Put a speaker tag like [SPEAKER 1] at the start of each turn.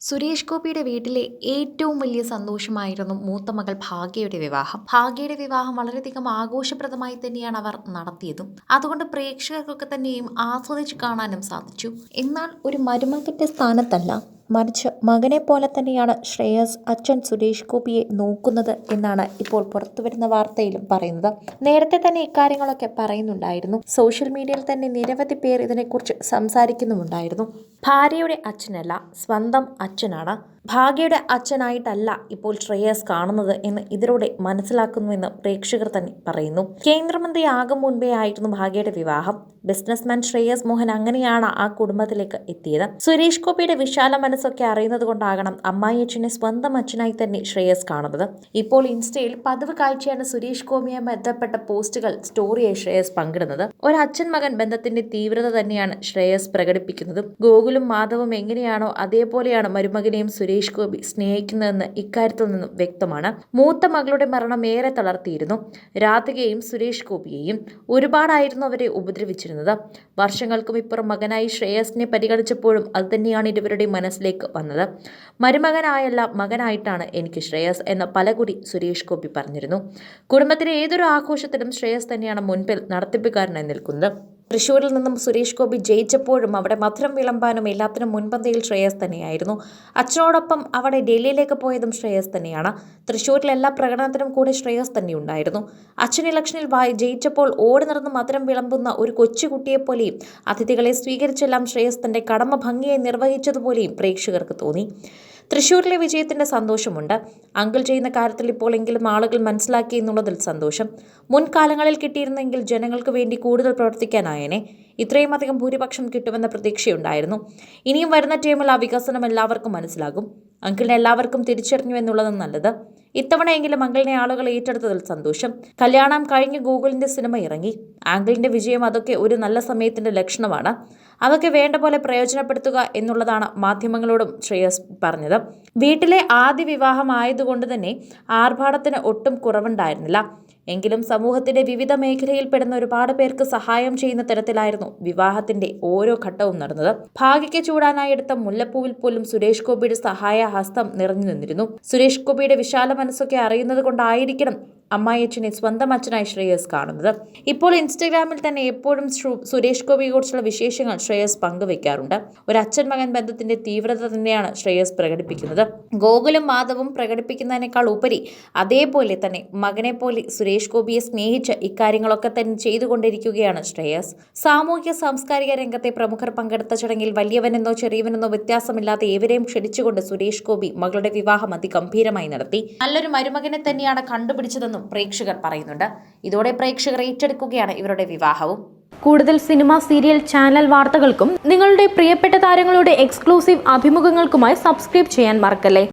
[SPEAKER 1] സുരേഷ് ഗോപിയുടെ വീട്ടിലെ ഏറ്റവും വലിയ സന്തോഷമായിരുന്നു മൂത്ത മകൾ ഭാഗ്യയുടെ വിവാഹം. ഭാഗ്യയുടെ വിവാഹം വളരെയധികം ആഘോഷപ്രദമായി തന്നെയാണ് അവർ നടത്തിയതും. അതുകൊണ്ട് പ്രേക്ഷകർക്കൊക്കെ തന്നെയും ആസ്വദിച്ച് കാണാനും സാധിച്ചു. എന്നാൽ ഒരു മരുമകന്റെ സ്ഥാനത്തല്ല മറിച്ച് മകനെ പോലെ തന്നെയാണ് ശ്രേയസ് അച്ഛൻ സുരേഷ് ഗോപിയെ നോക്കുന്നത് എന്നാണ് ഇപ്പോൾ പുറത്തുവരുന്ന വാർത്തയിലും പറയുന്നത്. നേരത്തെ തന്നെ ഇക്കാര്യങ്ങളൊക്കെ പറയുന്നുണ്ടായിരുന്നു. സോഷ്യൽ മീഡിയയിൽ തന്നെ നിരവധി പേർ ഇതിനെക്കുറിച്ച് സംസാരിക്കുന്നുമുണ്ടായിരുന്നു. ഭാര്യയുടെ അച്ഛനല്ല സ്വന്തം അച്ഛനാണ്. ഭാഗ്യയുടെ അച്ഛനായിട്ടല്ല ഇപ്പോൾ ശ്രേയസ് കാണുന്നത് എന്ന് ഇതിലൂടെ മനസ്സിലാക്കുന്നുവെന്ന് പ്രേക്ഷകർ തന്നെ പറയുന്നു. കേന്ദ്രമന്ത്രി ആകും മുൻപേ ആയിരുന്നു ഭാഗ്യയുടെ വിവാഹം. ബിസിനസ്മാൻ ശ്രേയസ് മോഹൻ അങ്ങനെയാണ് ആ കുടുംബത്തിലേക്ക് എത്തിയത്. സുരേഷ് ഗോപിയുടെ വിശാല മനസ്സൊക്കെ അറിയുന്നത് കൊണ്ടാകണം അമ്മായി അച്ഛനെ സ്വന്തം അച്ഛനായി തന്നെ ശ്രേയസ് കാണുന്നത്. ഇപ്പോൾ ഇൻസ്റ്റയിൽ പതിവ് കാഴ്ചയാണ് സുരേഷ് ഗോപിയെ ബന്ധപ്പെട്ട പോസ്റ്റുകൾ സ്റ്റോറിയായി ശ്രേയസ് പങ്കിടുന്നത്. അച്ഛൻ മകൻ ബന്ധത്തിന്റെ തീവ്രത തന്നെയാണ് ശ്രേയസ് പ്രകടിപ്പിക്കുന്നത്. ഗോകുലും മാധവും എങ്ങനെയാണോ അതേപോലെയാണ് മരുമകനെയും സുരേഷ് ഗോപി സ്നേഹിക്കുന്നതെന്ന് ഇക്കാര്യത്തിൽ നിന്നും വ്യക്തമാണ്. മൂത്ത മകളുടെ മരണം ഏറെ തളർത്തിയിരുന്നു. രാധികയും സുരേഷ് ഗോപിയെയും ഒരുപാടായിരുന്നു അവരെ ഉപദ്രവിച്ചിരുന്നത്. വർഷങ്ങൾക്കും ഇപ്പുറം മകനായി ശ്രേയസിനെ പരിഗണിച്ചപ്പോഴും അത് തന്നെയാണ് ഇരുവരുടെ മനസ്സിലേക്ക് വന്നത്. മരുമകനായല്ല മകനായിട്ടാണ് എനിക്ക് ശ്രേയസ് എന്ന പലകുടി സുരേഷ് ഗോപി പറഞ്ഞിരുന്നു. കുടുംബത്തിലെ ഏതൊരു ആഘോഷത്തിലും ശ്രേയസ് തന്നെയാണ് മുൻപിൽ നടത്തിപ്പുകാരനായി നിൽക്കുന്നത്. തൃശ്ശൂരിൽ നിന്നും സുരേഷ് ഗോപി ജയിച്ചപ്പോഴും അവിടെ മധുരം വിളമ്പാനും എല്ലാത്തിനും മുൻപന്തിയിൽ ശ്രേയസ് തന്നെയായിരുന്നു. അച്ഛനോടൊപ്പം അവിടെ ഡൽഹിയിലേക്ക് പോയതും ശ്രേയസ് തന്നെയാണ്. തൃശ്ശൂരിൽ എല്ലാ പ്രകടനത്തിനും കൂടെ ശ്രേയസ് തന്നെ ഉണ്ടായിരുന്നു അച്ഛൻ ഇലക്ഷനിൽ ജയിച്ചപ്പോൾ ഓടി നടന്ന് മധുരം വിളമ്പുന്ന ഒരു കൊച്ചുകുട്ടിയെപ്പോലെയും അതിഥികളെ സ്വീകരിച്ചെല്ലാം ശ്രേയസ് തന്റെ കടമ ഭംഗിയായി നിർവഹിച്ചതുപോലെയും പ്രേക്ഷകർക്ക് തോന്നി. തൃശ്ശൂരിലെ വിജയത്തിന്റെ സന്തോഷമുണ്ട്. അങ്കിൾ ചെയ്യുന്ന കാര്യത്തിൽ ഇപ്പോഴെങ്കിലും ആളുകൾ മനസ്സിലാക്കി എന്നുള്ളതിൽ സന്തോഷം. മുൻകാലങ്ങളിൽ കിട്ടിയിരുന്നെങ്കിൽ ജനങ്ങൾക്ക് വേണ്ടി കൂടുതൽ പ്രവർത്തിക്കാനായേനെ. ഇത്രയും അധികം ഭൂരിപക്ഷം കിട്ടുമെന്ന പ്രതീക്ഷയുണ്ടായിരുന്നു. ഇനിയും വരുന്ന ടൈമിൽ ആ വികസനം എല്ലാവർക്കും മനസ്സിലാകും. അങ്കിളിനെ എല്ലാവർക്കും തിരിച്ചറിഞ്ഞു എന്നുള്ളത് നല്ലത്. ഇത്തവണയെങ്കിലും അങ്കിളിനെ ആളുകൾ ഏറ്റെടുത്തതിൽ സന്തോഷം. കല്യാണം കഴിഞ്ഞ് ഗൂഗിളിന്റെ സിനിമ ഇറങ്ങി. ആങ്കിളിന്റെ വിജയം അതൊക്കെ ഒരു നല്ല സമയത്തിന്റെ ലക്ഷണമാണ്. അതൊക്കെ വേണ്ട പോലെ പ്രയോജനപ്പെടുത്തുക എന്നുള്ളതാണ് മാധ്യമങ്ങളോടും ശ്രേയസ് പറഞ്ഞത്. വീട്ടിലെ ആദ്യ വിവാഹമായതുകൊണ്ട് തന്നെ ആർഭാടത്തിന് ഒട്ടും കുറവുണ്ടായിരുന്നില്ല. എങ്കിലും സമൂഹത്തിന്റെ വിവിധ മേഖലയിൽപ്പെടുന്ന ഒരുപാട് പേർക്ക് സഹായം ചെയ്യുന്ന തരത്തിലായിരുന്നു വിവാഹത്തിന്റെ ഓരോ ഘട്ടവും നടന്നത്. ഭാഗ്യയ്ക്ക് ചൂടാനായി എടുത്ത മുല്ലപ്പൂവിൽ പോലും സുരേഷ് ഗോപിയുടെ സഹായ ഹസ്തം നിറഞ്ഞു നിന്നിരുന്നു. സുരേഷ് ഗോപിയുടെ വിശാല മനസ്സൊക്കെ അറിയുന്നത് കൊണ്ടായിരിക്കണം അമ്മായിയച്ഛനെ സ്വന്തം അച്ഛനായി ശ്രേയസ് കാണുന്നത്. ഇപ്പോൾ ഇൻസ്റ്റഗ്രാമിൽ തന്നെ എപ്പോഴും സുരേഷ് ഗോപിയെക്കുറിച്ചുള്ള വിശേഷങ്ങൾ ശ്രേയസ് പങ്കുവെക്കാറുണ്ട്. ഒരു അച്ഛൻ മകൻ ബന്ധത്തിന്റെ തീവ്രത തന്നെയാണ് ശ്രേയസ് പ്രകടിപ്പിക്കുന്നത്. ഗോകുലും മാധവും പ്രകടിപ്പിക്കുന്നതിനേക്കാൾ ഉപരി അതേപോലെ തന്നെ മകനെ പോലെ സുരേഷ് ഗോപിയെ സ്നേഹിച്ച് ഇക്കാര്യങ്ങളൊക്കെ തന്നെ ചെയ്തുകൊണ്ടിരിക്കുകയാണ് ശ്രേയസ്. സാമൂഹ്യ സാംസ്കാരിക രംഗത്തെ പ്രമുഖർ പങ്കെടുത്ത ചടങ്ങിൽ വലിയവനെന്നോ ചെറിയവനെന്നോ വ്യത്യാസമില്ലാതെ ഏവരെയും ക്ഷണിച്ചുകൊണ്ട് സുരേഷ് ഗോപി മകളുടെ വിവാഹം അതിഗംഭീരമായി നടത്തി. നല്ലൊരു മരുമകനെ തന്നെയാണ് കണ്ടുപിടിച്ചതെന്നും പ്രേക്ഷകർ പറയുന്നുണ്ട്. ഇതോടെ പ്രേക്ഷകർ ഏറ്റെടുക്കുകയാണ് ഇവരുടെ വിവാഹവും.
[SPEAKER 2] കൂടുതൽ സിനിമ സീരിയൽ ചാനൽ വാർത്തകൾക്കും നിങ്ങളുടെ പ്രിയപ്പെട്ട താരങ്ങളുടെ എക്സ്ക്ലൂസീവ് അഭിമുഖങ്ങൾക്കുമായി സബ്സ്ക്രൈബ് ചെയ്യാൻ മറക്കല്ലേ?